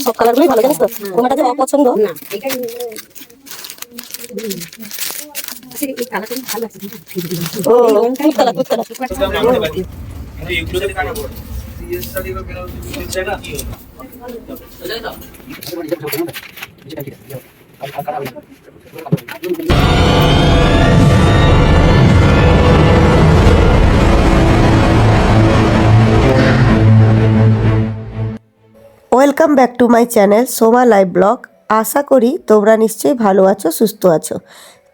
সব কালারগুলোই ভালো জানিস তো? কোনটা যে অপছন্দ? না এটাই এই কালারটা ভালো লাগছে ও খুব colour welcome back to my channel Soma live blog আশা করি তোমরা নিশ্চয়ই ভালো আছো, সুস্থ আছো।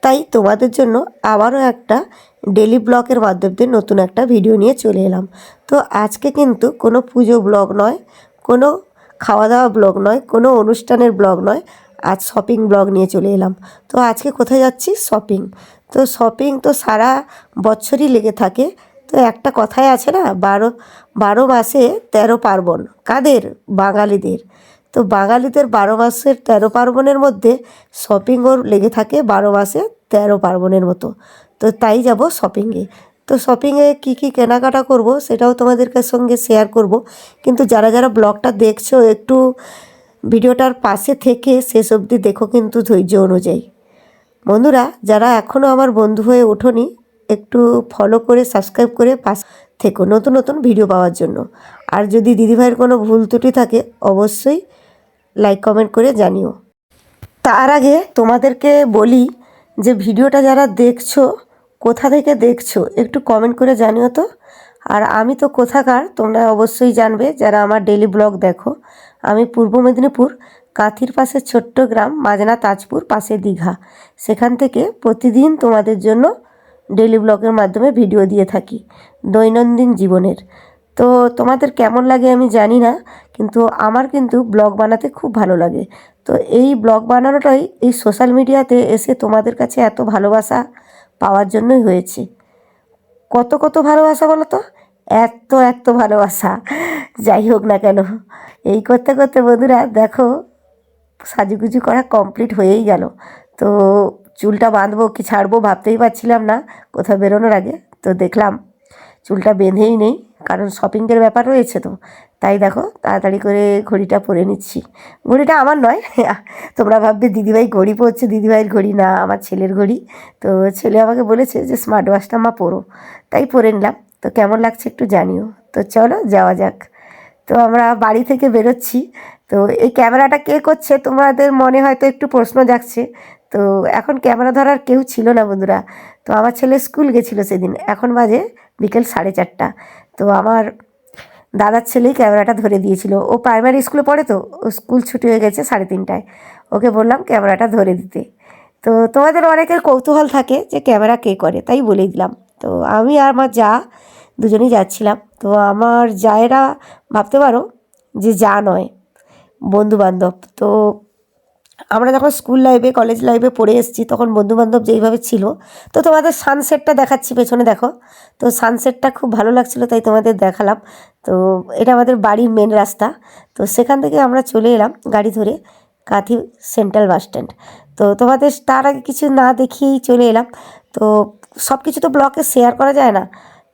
তাই তোমাদের জন্য আবারও একটা ডেলি ব্লগের মাধ্যম দিয়ে নতুন একটা ভিডিও নিয়ে চলে এলাম। তো আজকে কিন্তু কোনো পুজো ব্লগ নয়, কোনো খাওয়া দাওয়া ব্লগ নয়, কোনো অনুষ্ঠানের ব্লগ নয়, আজ শপিং ব্লগ নিয়ে চলে এলাম। তো আজকে কোথায় যাচ্ছি? শপিং তো শপিং তো সারা বছরই লেগে থাকে তো একটা কথাই আছে না, বারো বারো মাসে তেরো পার্বণ। কাদের? বাঙালিদের। তো বাঙালিদের বারো মাসের তেরো পার্বণের মধ্যে শপিংও লেগে থাকে বারো মাসে তেরো পার্বণের মতো। তো তাই যাব শপিংয়ে তো শপিংয়ে কী কী কেনাকাটা করব সেটাও তোমাদের সঙ্গে শেয়ার করব। কিন্তু যারা যারা ব্লগটা দেখছ, একটু ভিডিওটার পাশে থেকে শেষ অবধি দেখো কিন্তু ধৈর্য অনুযায়ী। বন্ধুরা, যারা এখনও আমার বন্ধু হয়ে ওঠোনি একটু ফলো করে সাবস্ক্রাইব করে পাশ থেকো নতুন নতুন ভিডিও পাওয়ার জন্য। আর যদি দিদিভাইয়ের কোনো ভুল ত্রুটি থাকে, অবশ্যই লাইক কমেন্ট করে জানিও। তার আগে তোমাদেরকে বলি যে ভিডিওটা যারা দেখছ, কোথা থেকে দেখছ, একটু কমেন্ট করে জানিও তো। আর আমি তো কোথাকার, তোমরা অবশ্যই জানবে, যারা আমার ডেলি ব্লগ দেখো, আমি পূর্ব মেদিনীপুর, কাঁথির পাশে ছোট্ট গ্রাম মাজনা তাজপুর, পাশে দীঘা। সেখান থেকে প্রতিদিন তোমাদের জন্য ডেলি ব্লগের মাধ্যমে ভিডিও দিয়ে থাকি, দৈনন্দিন জীবনের। তো তোমাদের কেমন লাগে আমি জানি না, কিন্তু আমার কিন্তু ব্লগ বানাতে খুব ভালো লাগে। তো এই ব্লগ বানানোটাই এই সোশ্যাল মিডিয়াতে এসে তোমাদের কাছে এত ভালোবাসা পাওয়ার জন্যই হয়েছে। কত কত ভালোবাসা বলো তো এত এত ভালোবাসা, যাই হোক না কেন। এই করতে করতে বন্ধুরা দেখো, সাজুগুজু করা কমপ্লিট হয়েই গেল। তো চুলটা বাঁধবো কি ছাড়বো ভাবতেই পারছিলাম না, কোথাও বেরোনোর আগে। তো দেখলাম চুলটা বেঁধেই নেই, কারণ শপিংয়ের ব্যাপার রয়েছে তো। তাই দেখো, তাড়াতাড়ি করে ঘড়িটা পরে নিচ্ছি। ঘড়িটা আমার নয়, তোমরা ভাববে দিদিভাই ঘড়ি পরছে, দিদিভাইয়ের ঘড়ি না, আমার ছেলের ঘড়ি। তো ছেলে আমাকে বলেছে যে স্মার্ট ওয়াচটা মা পরো। তাই পরে নিলাম। তো কেমন লাগছে একটু জানিও। তো চলো যাওয়া যাক। তো আমরা বাড়ি থেকে বেরোচ্ছি। তো এই ক্যামেরাটা কে করছে তোমাদের মনে হয়তো একটু প্রশ্ন জাগছে। তো এখন ক্যামেরা ধরার কেউ ছিল না বন্ধুরা। তো আমার ছেলে স্কুল গেছিল সেদিন। এখন বাজে বিকেল সাড়ে চারটা। তো আমার দাদার ছেলেই ক্যামেরাটা ধরে দিয়েছিল। ও প্রাইমারি স্কুলে পড়ে তো, ও স্কুল ছুটি হয়ে গেছে সাড়ে তিনটায়। ওকে বললাম ক্যামেরাটা ধরে দিতে। তো তোমাদের অনেকের কৌতূহল থাকে যে ক্যামেরা কে করে, তাই বলেই দিলাম। তো আমি আর আমার যা দুজনেই যাচ্ছিলাম। তো আমার জায়েরা ভাবতে পারো যে যা নয়। বন্ধু বান্ধব তো আমরা যখন স্কুল লাইফে কলেজ লাইফে পড়ে এসেছি, তখন বন্ধুবান্ধব যেইভাবে ছিল, তো তোমাদের সানসেটটা দেখাচ্ছি পেছনে দেখো। তো সানসেটটা খুব ভালো লাগছিল, তাই তোমাদের দেখালাম। তো এটা আমাদের বাড়ির মেন রাস্তা। তো সেখান থেকে আমরা চলে এলাম গাড়ি ধরে কাঁথি সেন্ট্রাল বাস স্ট্যান্ড তো তোমাদের তার আগে কিছু না দেখিয়েই চলে এলাম। তো সব কিছু তো ব্লকে শেয়ার করা যায় না।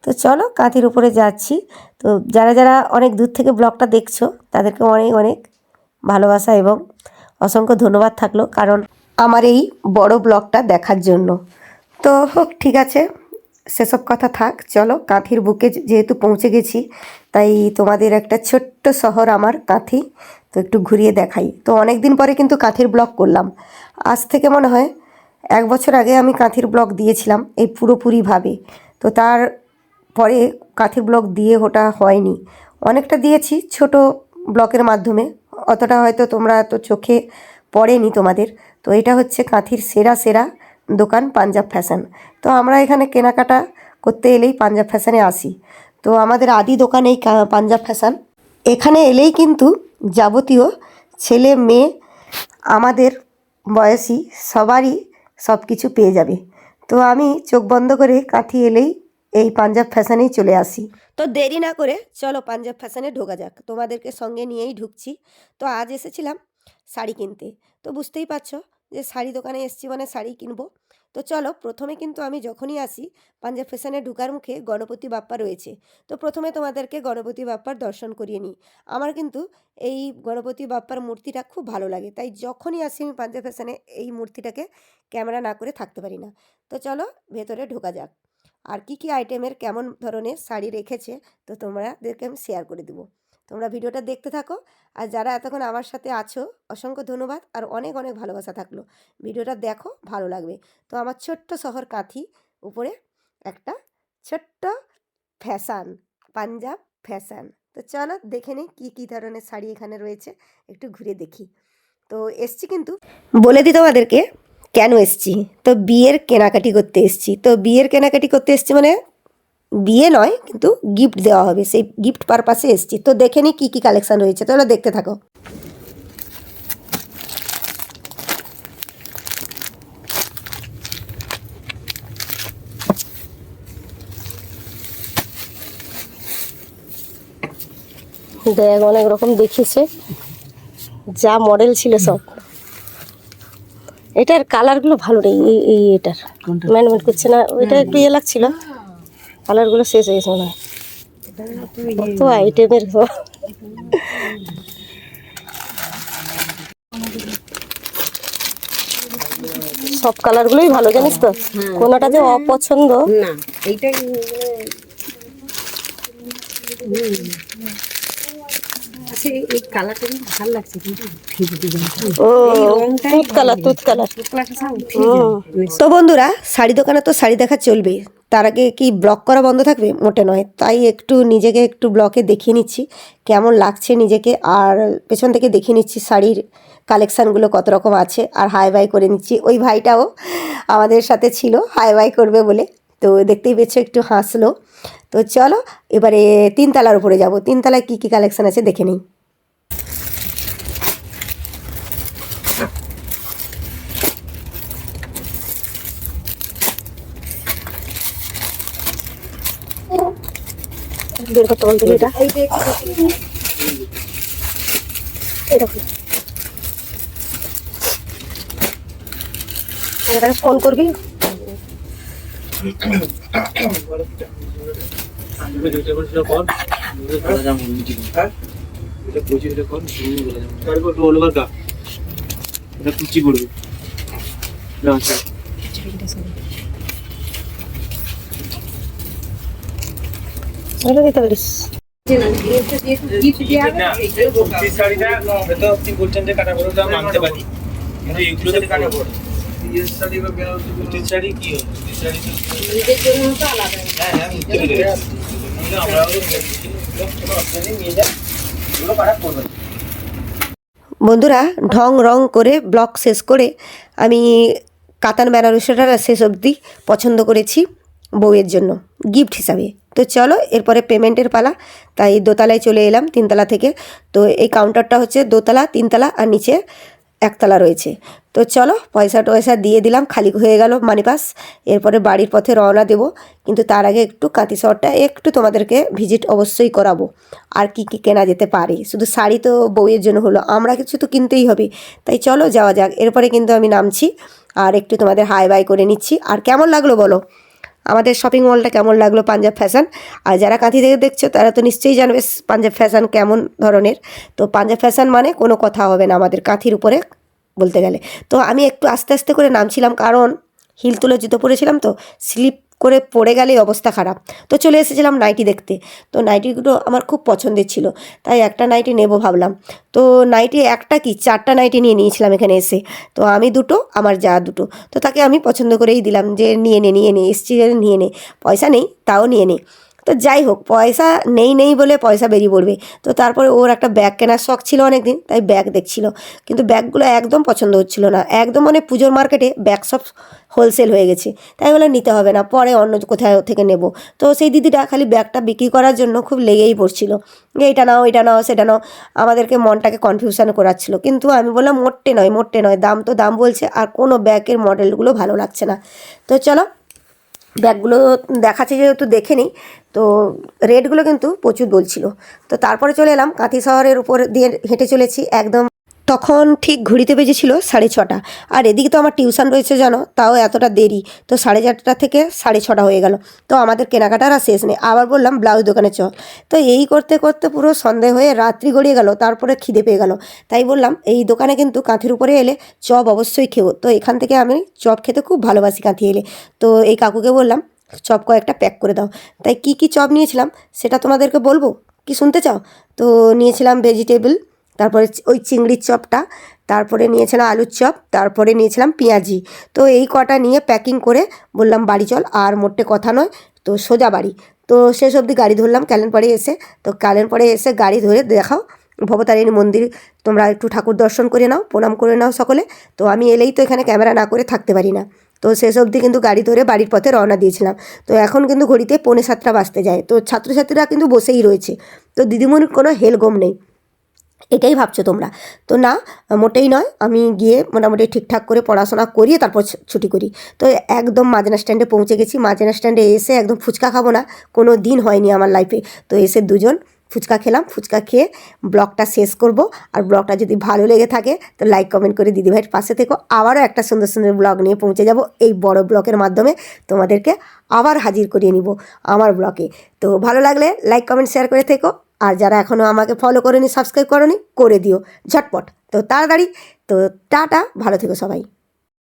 তো চলো কাঁথির উপরে যাচ্ছি। তো যারা যারা অনেক দূর থেকে ব্লগটা দেখছ, তাদেরকে অনেক অনেক ভালোবাসা এবং অসংখ্য ধন্যবাদ থাকল কারণ আমার এই বড় ব্লগটা দেখার জন্য। তো হোক, ঠিক আছে, সেসব কথা থাক, চলো কাঁথির বুকে যেহেতু পৌঁছে গেছি, তাই তোমাদের একটা ছোট্ট শহর আমার কাঁথি, তো একটু ঘুরিয়ে দেখাই। তো অনেক দিন পরে কিন্তু কাঁথির ব্লগ করলাম। আজ থেকে মনে হয় এক বছর আগে আমি কাঁথির ব্লগ দিয়েছিলাম, এই পুরোপুরিভাবে। তো তার পরে কাঁথির ব্লগ দিয়ে ওটা হয়নি। অনেকটা দিয়েছি ছোট ব্লকের মাধ্যমে অতটা হয়তো তোমরা এত চোখে পড়েনি তোমাদের। তো এটা হচ্ছে কাঁথির সেরা সেরা দোকান পাঞ্জাব ফ্যাশন। তো আমরা এখানে কেনাকাটা করতে এলেই পাঞ্জাব ফ্যাশনে আসি। তো আমাদের আদি দোকান এই পাঞ্জাব ফ্যাশন। এখানে এলেই কিন্তু যাবতীয় ছেলে, মেয়ে, আমাদের বয়সী সবারই সব কিছু পেয়ে যাবে। তো আমি চোখ বন্ধ করে কাঁথি এলেই এই পাঞ্জাব ফ্যাশনেই চলে আসি। তো দেরি না করে চলো পাঞ্জাব ফ্যাশনে ঢোকা যাক। তোমাদেরকে সঙ্গে নিয়েই ঢুকছি। তো আজ এসেছিলাম শাড়ি কিনতে। তো বুঝতেই পারছ যে শাড়ি দোকানে এসেছি মানে শাড়ি কিনবো। তো চলো প্রথমে কিন্তু আমি যখনই আসি পাঞ্জাব ফ্যাশনে ঢুকার মুখে গণপতি বাপ্পা রয়েছে। তো প্রথমে তোমাদেরকে গণপতি বাপ্পার দর্শন করিয়ে নিই। আমার কিন্তু এই গণপতি বাপ্পার মূর্তিটা খুব ভালো লাগে। তাই যখনই আসি আমি পাঞ্জাব ফ্যাশনে এই মূর্তিটাকে ক্যামেরা না করে থাকতে পারি না। তো চলো ভেতরে ঢোকা যাক। আর কি কি আইটেমের কেমন ধরনের শাড়ি রেখেছে, তো তোমাদেরকে আমি শেয়ার করে দেবো। তোমরা ভিডিওটা দেখতে থাকো, আর যারা এতক্ষণ আমার সাথে আছো, অসংখ্য ধন্যবাদ, আর অনেক অনেক ভালোবাসা থাকল। ভিডিওটা দেখো, ভালো লাগবে। তো আমার ছোট্ট শহর কাঁথি উপরে একটা ছোট্ট ফ্যাশান, পাঞ্জাব ফ্যাশান। তো চলো দেখে নিই কী কী ধরনের শাড়ি এখানে রয়েছে, একটু ঘুরে দেখি। তো এসছি কিন্তু বলে দিই তোমাদেরকে কেন এসছি? তো বিয়ের কেনাকাটি করতে এসছি। তো বিয়ের কেনাকাটি করতে এসছি মানে বিয়ে নয়, কিন্তু গিফট দেওয়া হবে। সেই গিফট পারপাসে এসছি। তো দেখে নিই কী কী কালেকশান রয়েছে। তোমরা দেখতে থাকো। দেখ, অনেক রকম দেখিয়েছে। যা মডেল ছিল সব। এটার কালারগুলো ভালো নেই এই এই এটার। ম্যানমেন্ট করছে না ওইটা একটু ইয়ে লাগছিল। কালারগুলো শেষ হয়ে গেছে মনে হয়। কত আইটেমের সব কালারগুলোই ভালো জানিস তো? কোনোটা যে অপছন্দ। না এইটাই এই কালারটা কিন্তু ভালো লাগছে কিন্তু উঠে ও তুত কালার তুত কালার কালারটা উঠে যায় তো বন্ধুরা শাড়ি দোকানে তো শাড়ি দেখা চলবে তার আগে কি ব্লক করা বন্ধ থাকবে? মোটে নয়। তাই একটু নিজেকে একটু ব্লকে দেখিয়ে নিচ্ছি কেমন লাগছে নিজেকে আর পেছন থেকে দেখিয়ে নিচ্ছি শাড়ির কালেকশানগুলো কত রকম আছে আর হাই বাই করে নিচ্ছি। ওই ভাইটাও আমাদের সাথে ছিল হাই বাই করবে বলে। তো দেখতেই পেয়েছ একটু হাসলো। তো চলো এবারে তিনতলার উপরে যাব। তিনতলায় কী কী কালেকশান আছে দেখে নিই। বের করতে বলতে এটা। এরকম ফোন করবি। এটা করে সেটা কর বলা যাব মিটিং হ্যাঁ এটা পঁচিশ এটা কর বলা যাব তারপর একটু হলো কাকা এটা কুচি করবে না আচ্ছা বন্ধুরা, ঢং রং করে ব্লগ শেষ করে আমি কাতান বেনারসিটা শেষ অবধি পছন্দ করেছি বউয়ের জন্য গিফট হিসাবে। তো চলো, এরপরে পেমেন্টের পালা। তাই দোতলায় চলে এলাম তিনতলা থেকে। তো এই কাউন্টারটা হচ্ছে দোতলা, তিনতলা আর নিচে একতলা রয়েছে। তো চলো, পয়সা টয়সা দিয়ে দিলাম, খালি হয়ে গেল মানিপাস এরপরে বাড়ির পথে রওনা দেব। কিন্তু তার আগে একটু কাঁতি শহরটা একটু তোমাদেরকে ভিজিট অবশ্যই করাবো। আর কি কি কেনা যেতে পারে? শুধু শাড়ি তো বউয়ের জন্য হলো, আমরা কিছু তো কিনতেই হবে। তাই চলো যাওয়া যাক। এরপরে কিন্তু আমি নামছি। আর একটু তোমাদের হাই বাই করে নিচ্ছি। আর কেমন লাগল বলো? আমাদের শপিং মলটা কেমন লাগল পাঞ্জাব ফ্যাশন আর যারা কাঁথি থেকে দেখছ, তারা তো নিশ্চয়ই জানবে পাঞ্জাব ফ্যাশন কেমন ধরনের। তো পাঞ্জাব ফ্যাশন মানে কোনো কথা হবে না আমাদের কাঁথির উপরে বলতে গেলে। তো আমি একটু আস্তে আস্তে করে নামছিলাম, কারণ হিল তুলে জুতো পরেছিলাম তো স্লিপ করে পড়ে গেলেই অবস্থা খারাপ। তো চলে এসেছিলাম নাইটি দেখতে। তো নাইটিগুলো আমার খুব পছন্দের ছিল। তাই একটা নাইটি নেব ভাবলাম। তো নাইটি একটা কি চারটা নাইটি নিয়ে নিয়েছিলাম এখানে এসে। তো আমি দুটো, আমার যা দুটো। তো তাকে আমি পছন্দ করেই দিলাম যে নিয়ে নে নিয়ে নে, এসছি নিয়ে নে। পয়সা নেই, তাও নিয়ে নে। তো যাই হোক, পয়সা নেই নেই বলে পয়সা বেরিয়ে পড়বে। তো তারপরে ওর একটা ব্যাগ কেনার শখ ছিল অনেক দিন তাই ব্যাগ দেখছিল। কিন্তু ব্যাগগুলো একদম পছন্দ হচ্ছিল না। একদম মানে পুজোর মার্কেটে ব্যাগ সব হোলসেল হয়ে গেছে। তাই বলে নিতে হবে না, পরে অন্য কোথাও থেকে নেব। তো সেই দিদিটা খালি ব্যাগটা বিক্রি করার জন্য খুব লেগেই পড়ছিল। এটা নাও এটা নাও, সেটা নাও, আমাদেরকে মনটাকে কনফিউশন করাচ্ছিল। কিন্তু আমি বললাম, মোটে নয় মোটে নয়, দাম তো দাম বলছে, আর কোনো ব্যাগের মডেলগুলো ভালো লাগছে না। তো চলো ব্যাগগুলো দেখাচ্ছে যেহেতু দেখে নিই তো রেটগুলো কিন্তু প্রচুর বলছিল তো তারপরে চলে এলাম কাঁথি শহরের উপর দিয়ে হেঁটে চলেছি একদম। তখন ঠিক ঘড়িতে বেজেছিল সাড়ে ছটা। আর এদিকে তো আমার টিউশন রয়েছে জানো, তাও এতটা দেরি। তো সাড়ে চারটা থেকে সাড়ে ছটা হয়ে গেল। তো আমাদের কেনাকাটার আর শেষ নেই। আবার বললাম, ব্লাউজ দোকানে চল। তো এই করতে করতে পুরো সন্ধে হয়ে রাত্রি গড়িয়ে গেল, তারপরে খিদে পেয়ে গেল। তাই বললাম, এই দোকানে কিন্তু কাঁথির উপরে এলে চপ অবশ্যই খেও তো এখান থেকে আমি চপ খেতে খুব ভালোবাসি কাঁথি এলে। তো এই কাকুকে বললাম চপ কয়েকটা প্যাক করে দাও। তাই কি কি চপ নিয়েছিলাম সেটা তোমাদেরকে বলব? কি শুনতে চাও? তো নিয়েছিলাম ভেজিটেবল তারপরে ওই চিংড়ির চপটা, তারপরে নিয়েছিলাম আলুর চপ, তারপরে নিয়েছিলাম পেঁয়াজি। তো এই কটা নিয়ে প্যাকিং করে বললাম, বাড়ি চল, আর মোটে কথা নয়, তো সোজা বাড়ি। তো শেষ অবধি গাড়ি ধরলাম ক্যালেনপাড়ে এসে, তো ক্যালেনপাড়ে এসে গাড়ি ধরে দেখাও, ভবতারিণী মন্দির, তোমরা একটু ঠাকুর দর্শন করে নাও, প্রণাম করে নাও সকলে। তো আমি এলেই তো এখানে ক্যামেরা না করে থাকতে পারি না। তো শেষ অবধি কিন্তু গাড়ি ধরে বাড়ির পথে রওনা দিয়েছিলাম। তো এখন কিন্তু ঘড়িতে পৌনে সাতটা বাজতে যায়। তো ছাত্রছাত্রীরা কিন্তু বসেই রয়েছে। তো দিদিমণির কোনো হেলগম নেই। এটাই ভাবছ তোমরা? তো না, মোটেই নয়। আমি গিয়ে মোটামুটি ঠিকঠাক করে পড়াশোনা করিয়ে তারপর ছুটি করি। তো একদম মাঝনা স্ট্যান্ডে পৌঁছে গেছি। মাঝনা স্ট্যান্ডে এসে একদম ফুচকা খাব না। কোনো দিন হয়নি আমার লাইফে তো এসে দুজন ফুচকা খেলাম, ফুচকা খেয়ে ব্লগটা শেষ করব। আর ব্লগটা যদি ভালো লেগে থাকে, তো লাইক কমেন্ট করে দিদিভাইয়ের পাশে থেকো। আবারও একটা সুন্দর সুন্দর ব্লগ নিয়ে পৌঁছে যাব। এই বড় ব্লগের মাধ্যমে তোমাদেরকে আবার হাজির করিয়ে নিব আমার ব্লগে। তো ভালো লাগলে লাইক কমেন্ট শেয়ার করে থেকো। আর যারা এখনও আমাকে ফলো করেনি সাবস্ক্রাইব করনি, করে দিও ঝটপট। তো তাড়াতাড়ি। তো টাটা, ভালো থেকো সবাই।